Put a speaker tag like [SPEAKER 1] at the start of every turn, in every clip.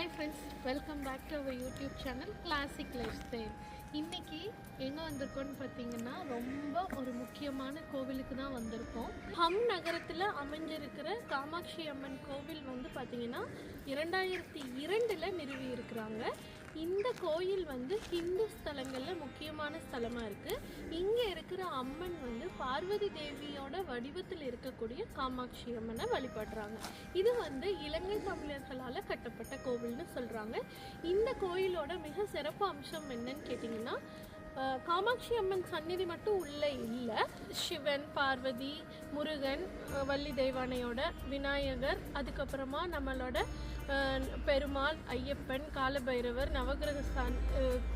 [SPEAKER 1] Hi friends welcome back to our YouTube channel classic life style இன்னைக்கு எங்கே வந்திருக்கோம்னு பார்த்தீங்கன்னா ரொம்ப ஒரு முக்கியமான கோவிலுக்கு தான் வந்திருக்கோம். ஹம் நகரத்தில் அமைஞ்சிருக்கிற காமாட்சி அம்மன் கோவில் வந்து பார்த்தீங்கன்னா இரண்டாயிரத்தி இரண்டில் நிறுவி இருக்கிறாங்க இந்த கோயில் வந்து ஹிந்து ஸ்தலங்களில் முக்கியமான ஸ்தலமாக இருக்குது இங்கே இருக்கிற அம்மன் வந்து பார்வதி தேவியோட வடிவத்தில் இருக்கக்கூடிய காமாட்சி அம்மனை வழிபடுறாங்க. இது வந்து இலங்கை தமிழர்களால் கட்டப்பட்ட கோவில்னு சொல்கிறாங்க இந்த கோயிலோட மிக சிறப்பு அம்சம் என்னன்னு கேட்டிங்கன்னா காமாட்சி அம்மன் சந்நிதி மட்டும் உள்ளே இல்லை. சிவன் பார்வதி முருகன் வள்ளி தெய்வானையோட விநாயகர் அதுக்கப்புறமா நம்மளோட பெருமாள் ஐயப்பன் காலபைரவர் நவகிரக ஸ்தான்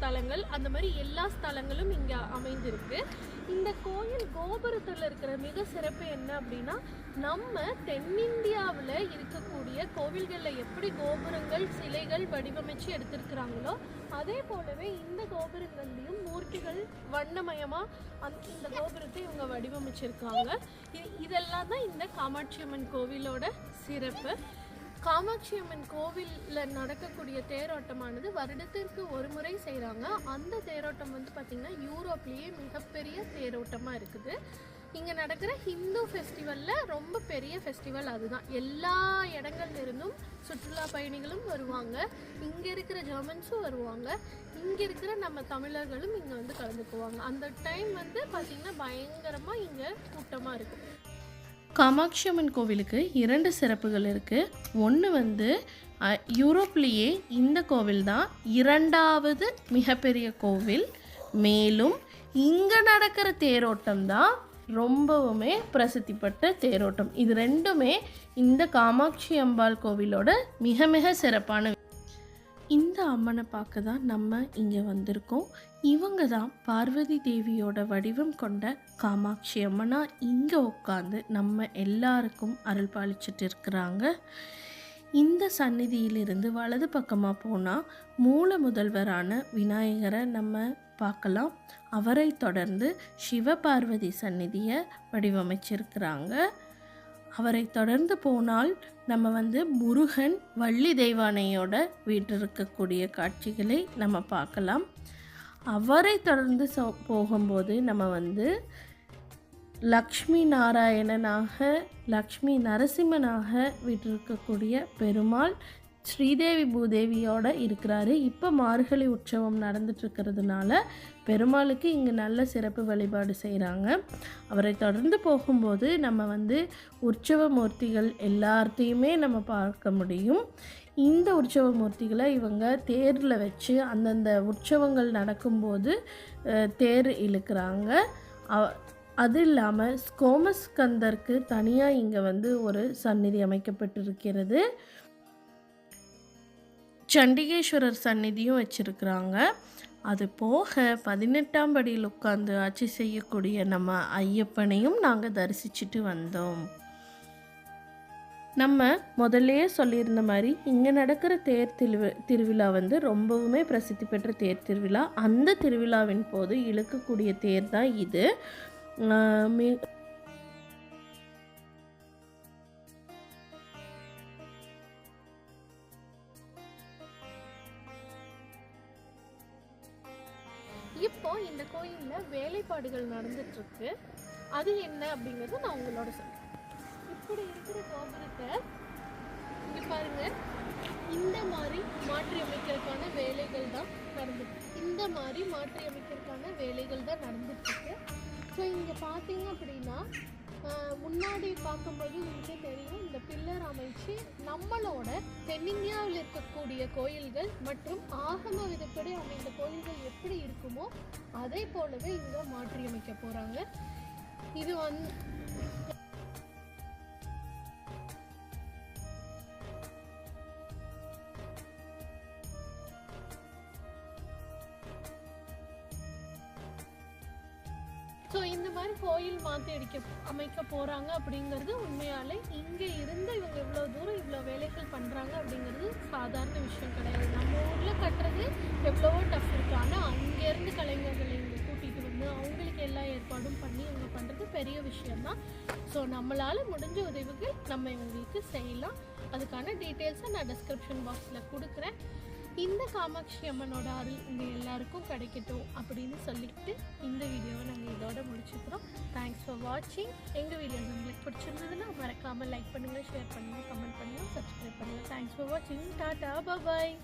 [SPEAKER 1] தலங்கள் அந்த மாதிரி எல்லா ஸ்தலங்களும் இங்கே அமைந்திருக்கு. இந்த கோயில் கோபுரத்தில் இருக்கிற மிக சிறப்பு என்ன அப்படின்னா நம்ம தென்னிந்தியாவில் இருக்கக்கூடிய கோவில்களில் எப்படி கோபுரங்கள் சிலைகள் வடிவமைச்சு எடுத்திருக்கிறாங்களோ அதே போலவே இந்த கோபுரங்கள்லையும் வண்ணமயமாக அந்த இந்த கோபுரத்தை இவங்க வடிவமைச்சிருக்காங்க. இ- இதெல்லாம் தான் இந்த காமாட்சி அம்மன் கோவிலோட சிறப்பு. காமாட்சி அம்மன் கோவிலில் நடக்கக்கூடிய தேரோட்டமானது வருடத்திற்கு ஒரு முறை செய்கிறாங்க அந்த தேரோட்டம் வந்து பார்த்திங்கன்னா யூரோப்லேயே மிகப்பெரிய தேரோட்டமாக இருக்குது. இங்கே நடக்கிற ஹிந்து ஃபெஸ்டிவலில் ரொம்ப பெரிய ஃபெஸ்டிவல் அதுதான். எல்லா இடங்கள்லிருந்தும் சுற்றுலா பயணிகளும் வருவாங்க. இங்கே இருக்கிற ஜெர்மன்ஸும் வருவாங்க. இங்கே இருக்கிற நம்ம தமிழர்களும் இங்கே வந்து கலந்துக்குவாங்க. அந்த டைம் வந்து பார்த்திங்கன்னா பயங்கரமாக இங்கே கூட்டமாக இருக்கும்.
[SPEAKER 2] காமாட்சி அம்மன் கோவிலுக்கு இரண்டு சிறப்புகள் இருக்குது ஒன்று வந்து யூரோப்லேயே இந்த கோவில் தான் இரண்டாவது மிகப்பெரிய கோவில். மேலும் இங்கே நடக்கிற தேரோட்டம் தான் ரொம்பவுமே பிரசித்தி பெற்ற தேரோட்டம். இது ரெண்டுமே இந்த காமாட்சி அம்பாள் கோவிலோட மிக மிக சிறப்பான இந்த அம்மனை பார்க்க தான் நம்ம இங்கே வந்திருக்கோம். இவங்க தான் பார்வதி தேவியோட வடிவம் கொண்ட காமாட்சி அம்மனாக இங்கே உட்காந்து நம்ம எல்லாருக்கும் அருள் பாலிச்சிட்டு இருக்கிறாங்க. இந்த சந்நிதியிலிருந்து வலது பக்கமாக போனால் மூல முதல்வரான விநாயகரை நம்ம பார்க்கலாம். அவரை தொடர்ந்து சிவபார்வதி சந்நிதியை வடிவமைச்சிருக்கிறாங்க. அவரை தொடர்ந்து போனால் நம்ம வந்து முருகன் வள்ளி தெய்வானையோட வீட்டில் இருக்கக்கூடிய காட்சிகளை நம்ம பார்க்கலாம். அவரை தொடர்ந்து சோ போகும்போது நம்ம வந்து லக்ஷ்மி நாராயணனாக லக்ஷ்மி நரசிம்மனாக விட்டிருக்கக்கூடிய பெருமாள் ஸ்ரீதேவி பூதேவியோட இருக்கிறாரு. இப்போ மார்கழி உற்சவம் நடந்துட்டுருக்கிறதுனால பெருமாளுக்கு இங்கே நல்ல சிறப்பு வழிபாடு செய்கிறாங்க அவரை தொடர்ந்து போகும்போது நம்ம வந்து உற்சவ மூர்த்திகள் எல்லாத்தையுமே நம்ம பார்க்க முடியும். இந்த உற்சவ மூர்த்திகளை இவங்க தேரில் வச்சு அந்தந்த உற்சவங்கள் நடக்கும்போது தேர் இழுக்கிறாங்க. அது இல்லாமல் ஸ்கோமஸ்கந்தருக்கு தனியாக இங்கே வந்து ஒரு சந்நிதி அமைக்கப்பட்டிருக்கிறது. சண்டிகேஸ்வரர் சந்நிதியும் வச்சுருக்குறாங்க. அது போக பதினெட்டாம் படியில் உட்காந்து ஆட்சி செய்யக்கூடிய நம்ம ஐயப்பனையும் நாங்கள் தரிசிச்சுட்டு வந்தோம். நம்ம முதல்லையே சொல்லியிருந்த மாதிரி இங்கே நடக்கிற தேர் திருவி திருவிழா வந்து ரொம்பவுமே பிரசித்தி பெற்ற தேர் திருவிழா. அந்த திருவிழாவின் போது இழுக்கக்கூடிய தேர் தான் இது.
[SPEAKER 1] இப்போ இந்த கோயிலில் வேலைப்பாடுகள் நடந்துட்டு இருக்கு அது என்ன அப்படிங்கறத நான் உங்களோட சொல்றேன். இப்படி இருக்கிற கோபுரத்தை இங்க பாருங்க. இந்த மாதிரி மாற்றி அமைக்கிறதுக்கான வேலைகள் தான் நடந்துட்டு இந்த மாதிரி மாற்றி அமைக்கிறதுக்கான வேலைகள் தான் நடந்துட்டு நீங்கள் பார்த்தீங்க அப்படின்னா முன்னாடி பார்க்கும்போது உங்களுக்கே தெரியும் இந்த பில்லர் அமைச்சு நம்மளோட தென்னிந்தியாவில் இருக்கக்கூடிய கோயில்கள் மற்றும் ஆகம விதப்படி அமைந்த கோயில்கள் எப்படி இருக்குமோ அதே போலவே இங்கே மாற்றியமைக்க போகிறாங்க இது வந்து ஸோ மாதிரி கோயில் மாற்றி அடிக்க அமைக்க போகிறாங்க அப்படிங்கிறது உண்மையாலே இங்கே இருந்து இவங்க இவ்வளோ தூரம் இவ்வளோ வேலைகள் பண்ணுறாங்க அப்படிங்கிறது சாதாரண விஷயம் கிடையாது. நம்ம ஊரில் கட்டுறது எவ்வளவோ டஃப் இருக்குது ஆனால் அங்கேருந்து கலைஞர்களை இங்கே கூட்டிகிட்டு வந்து அவங்களுக்கு எல்லா ஏற்பாடும் பண்ணி இவங்க பண்ணுறது பெரிய விஷயம்தான். ஸோ நம்மளால் முடிஞ்ச உதவிகள் நம்ம இவங்களுக்கு செய்யலாம். அதுக்கான டீட்டெயில்ஸை நான் டிஸ்கிரிப்ஷன் பாக்ஸில் கொடுக்குறேன். இந்த காமாட்சி அம்மனோட அருள் உங்கள் எல்லாருக்கும் கிடைக்கட்டும் அப்படின்னு சொல்லிட்டு இந்த வீடியோவை நாங்கள் இதோட முடிச்சுக்கிறோம். தேங்க்ஸ் ஃபார் வாட்சிங் எங்கள் வீடியோஸ் உங்களுக்கு பிடிச்சிருந்ததுன்னா மறக்காமல் லைக் பண்ணுங்கள் ஷேர் பண்ணுங்கள் கமெண்ட் பண்ணுங்கள் சப்ஸ்கிரைப் பண்ணுங்கள் தேங்க்ஸ் ஃபார் வாட்சிங் டாட்டா பாய்